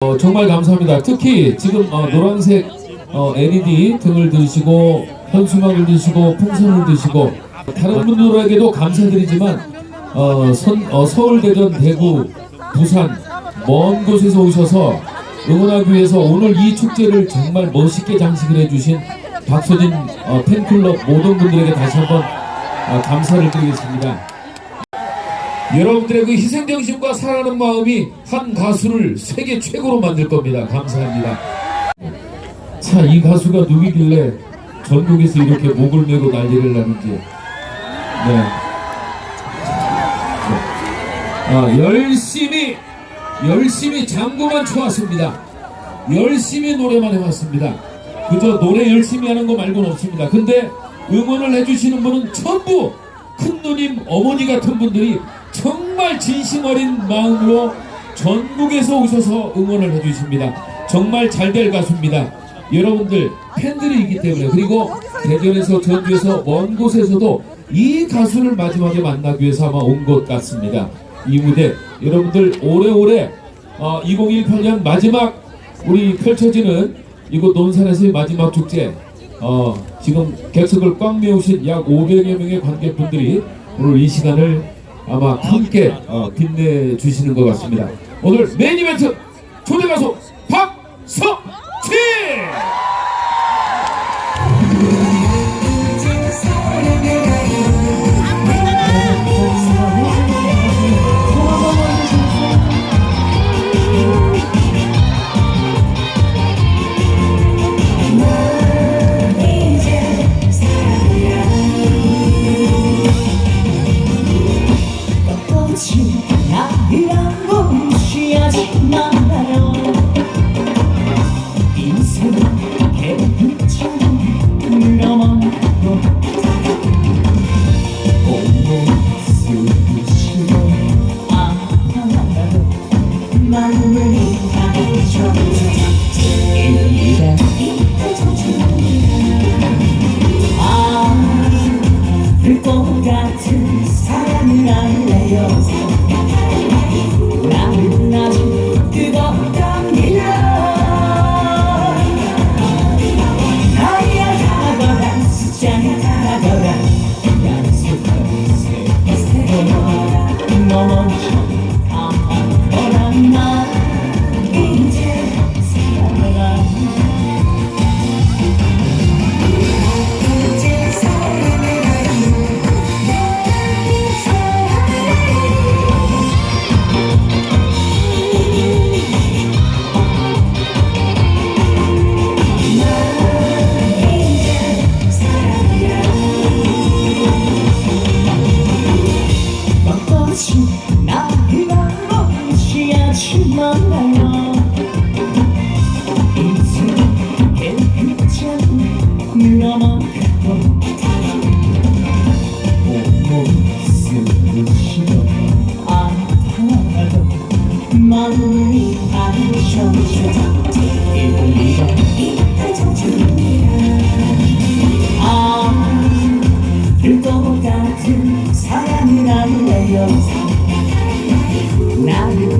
어, 정말 감사합니다. 특히 지금 어, 노란색 어, LED 등을 드시고 현수막을 드시고 풍선을 드시고 다른 분들에게도 감사드리지만 어, 선, 어, 서울, 대전, 대구, 부산 먼 곳에서 오셔서 응원하기 위해서 오늘 이 축제를 정말 멋있게 장식을 해주신 박서진 어, 팬클럽 모든 분들에게 다시 한번 어, 감사를 드리겠습니다. 여러분들의 그 희생정신과 사랑하는 마음이 한 가수를 세계 최고로 만들 겁니다. 감사합니다. 자, 이 가수가 누구길래 전국에서 이렇게 목을 메고 난리를 나는지. 네. 아, 열심히, 열심히 장구만 쳐왔습니다. 열심히 노래만 해왔습니다. 그저 노래 열심히 하는 거 말고는 없습니다. 근데 응원을 해주시는 분은 전부 큰 누님, 어머니 같은 분들이 정말 진심 어린 마음으로 전국에서 오셔서 응원을 해주십니다. 정말 잘 될 가수입니다. 여러분들 팬들이기 때문에 그리고 대전에서 전주에서 먼 곳에서도 이 가수를 마지막에 만나기 위해서 아마 온 것 같습니다. 이 무대 여러분들 오래오래 어, 2018년 마지막 우리 펼쳐지는 이곳 논산에서의 마지막 축제 어, 지금 객석을 꽉 메우신 약 500여 명의 관객분들이 오늘 이 시간을 아마 함께 어, 빛내주시는 것 같습니다. 오늘 메인 이벤트 초대 가수 박서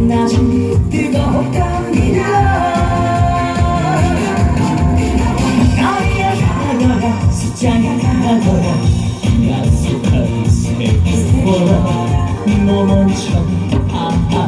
나는 아직 뜨겁답니다 나야 가거라 숫자가 가거라 약속한 세계보라 너 먼저 아파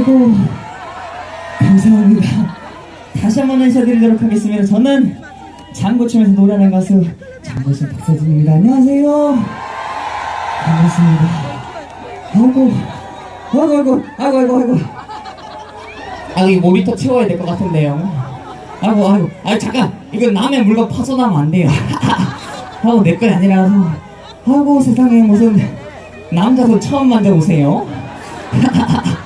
아이고 감사합니다 다시 한번 인사드리도록 하겠습니다 저는 장구 치면서 노래하는 가수 장구신 박서진입니다 안녕하세요 반갑습니다. 아이고, 아이고, 아이고, 아이고, 아이고, 아이고. 아이고, 이 모니터 치워야 될 것 같은데요. 아이고, 아이고, 아이고, 잠깐. 이거 남의 물건 파손하면 안 돼요. 아이고, 내 건 아니라서. 아이고, 세상에 무슨 남자도 처음 만져보세요.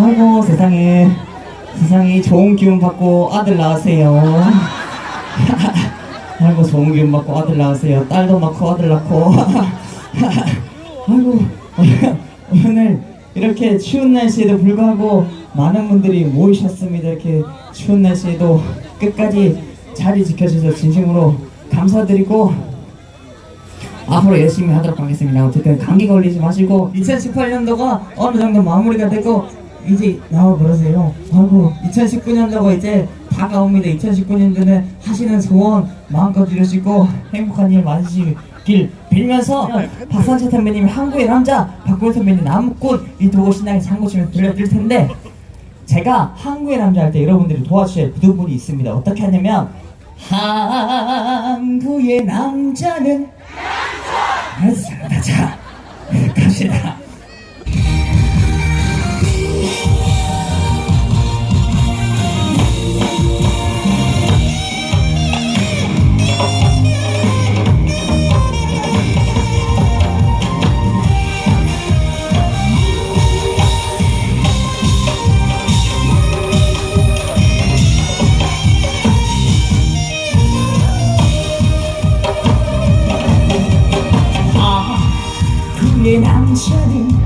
아이고, 세상에. 세상에 좋은 기운 받고 아들 낳으세요. 아이고 좋은 기운 받고 아들 낳으세요. 딸도 낳고 아들 낳고. 아이고 오늘 이렇게 추운 날씨에도 불구하고 많은 분들이 모이셨습니다. 이렇게 추운 날씨에도 끝까지 자리 지켜주셔서 진심으로 감사드리고 앞으로 열심히 하도록 하겠습니다. 어쨌든 감기 걸리지 마시고 2018년도가 어느 정도 마무리가 되고 이제 나와 그러세요. 아이고 2019년도가 이제 다가옵니다. 2019년도는 하시는 소원 마음껏 이루시고 행복한 일 많으시길 빌면서 박상철 선배님이 한국의 남자 박구현 선배님 나무꽃 이 도고 신나게 치면서 들려드릴 텐데 제가 한국의 남자 할 때 여러분들이 도와주셔야 그 부분이 있습니다. 어떻게 하냐면 한국의 남자는 알았어 잘한다 자 갑시다 한국의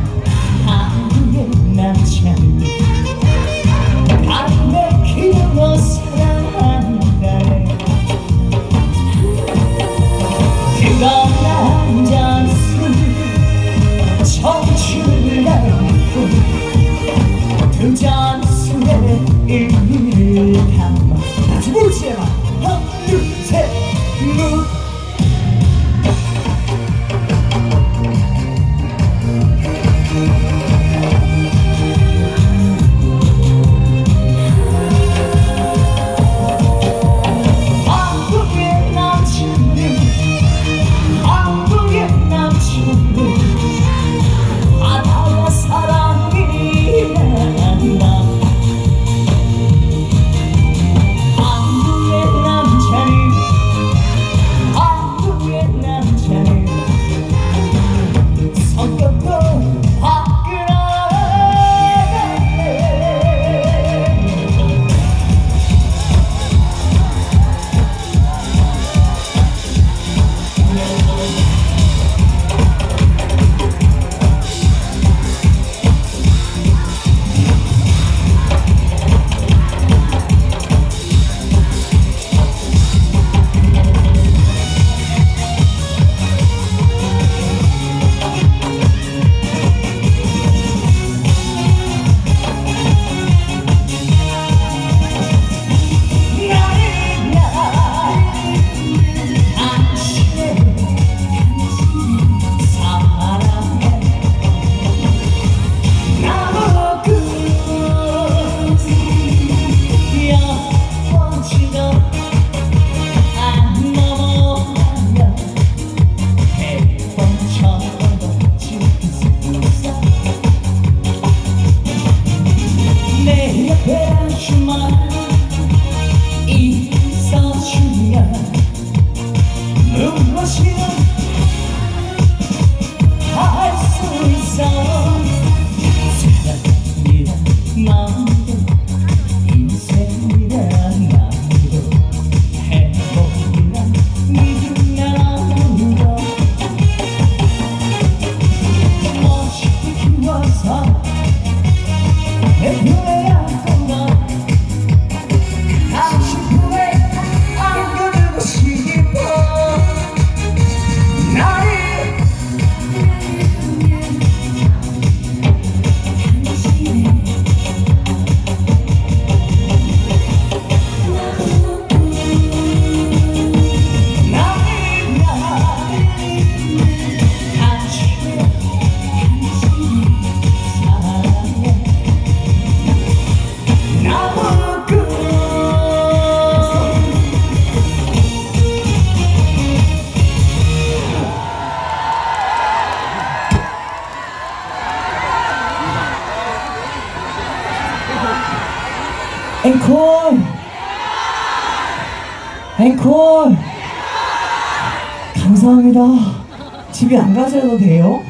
감사합니다 집에 안 가셔도 돼요?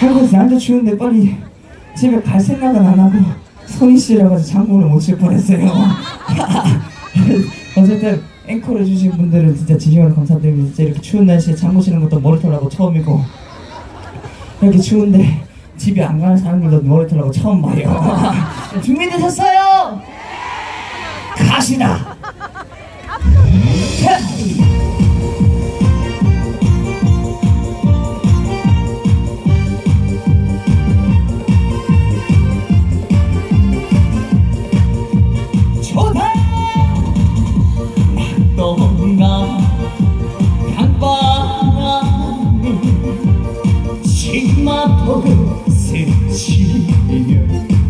아이고 날도 추운데 빨리 집에 갈 생각은 안 하고 손이 시려가지고 장구를 못칠 뻔했어요. 어쨌든 앵콜 해주신 분들은 진짜 진심으로 감사드리고 진짜 이렇게 추운 날씨에 장구 치는 것도 머리털하고 처음이고. 이렇게 추운데 집에 안 가는 사람들도 머리털하고 처음 봐요. 준비되셨어요? 가시나 좋다 치마폭을 스치며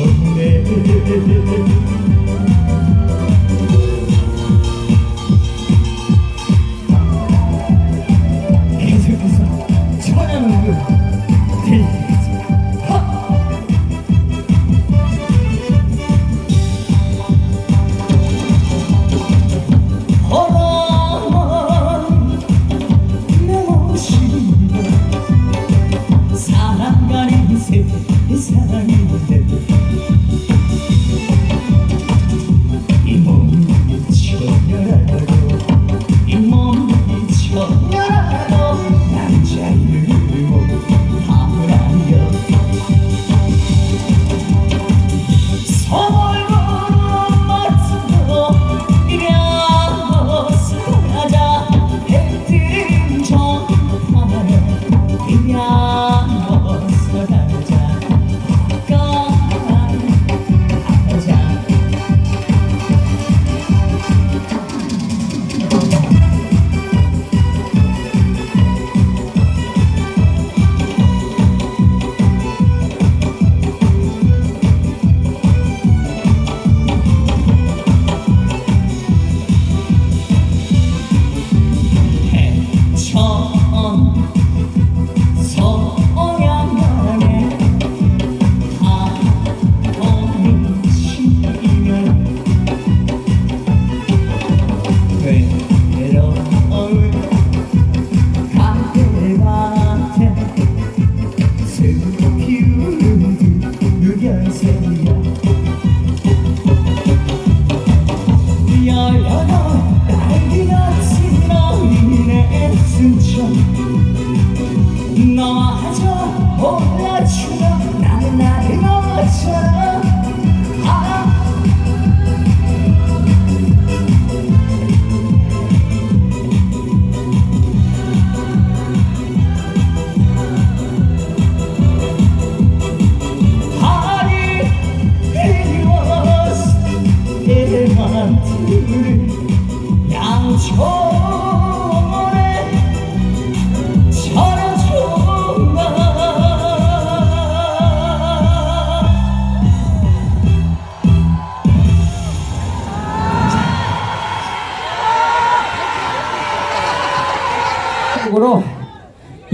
Oh,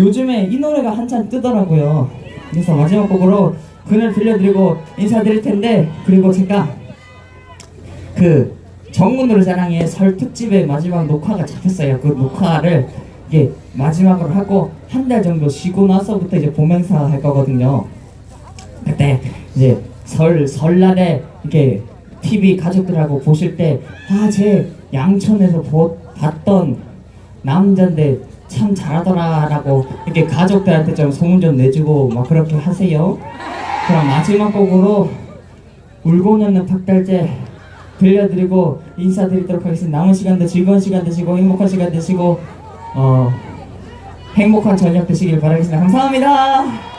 요즘에 이 노래가 한참 뜨더라고요. 그래서 마지막 곡으로 그늘 들려드리고 인사드릴 텐데 그리고 제가 그 정문 노래자랑의 설 특집의 마지막 녹화가 잡혔어요. 그 녹화를 이게 마지막으로 하고 한 달 정도 쉬고 나서부터 이제 봄행사 할 거거든요. 그때 이제 설 설날에 이렇게 TV 가족들하고 보실 때 아 제 양천에서 보, 봤던 남자인데 참 잘하더라라고 이렇게 가족들한테 좀 소문 좀 내주고 막 그렇게 하세요. 그럼 마지막 곡으로 울고 넣는 박달재 들려드리고 인사드리도록 하겠습니다. 남은 시간 도 즐거운 시간 되시고 행복한 시간 되시고 어 행복한 저녁 되시길 바라겠습니다. 감사합니다.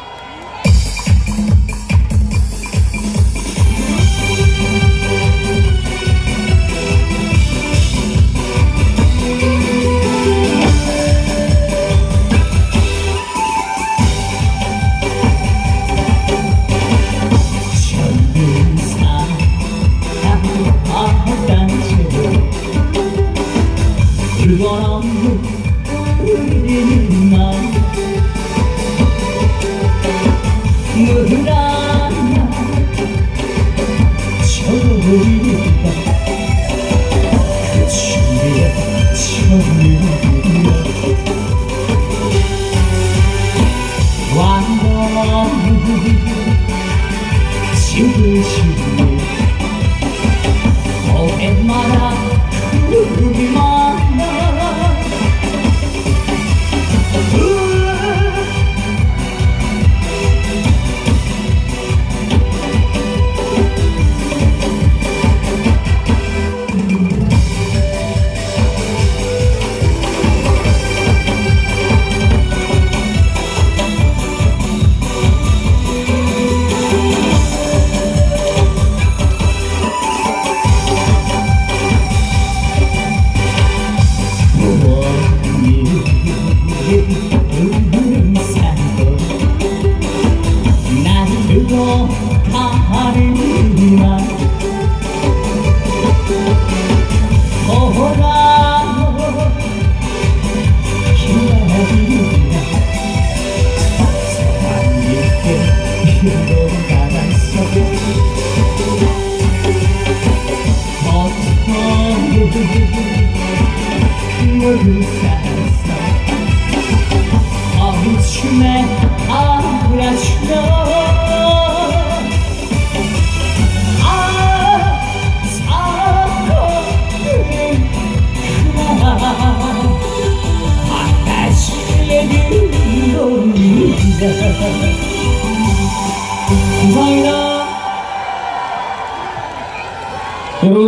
지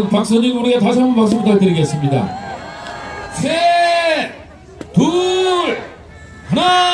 박선진 우리가 다시 한번 박수 부탁드리겠습니다. 셋, 둘, 하나!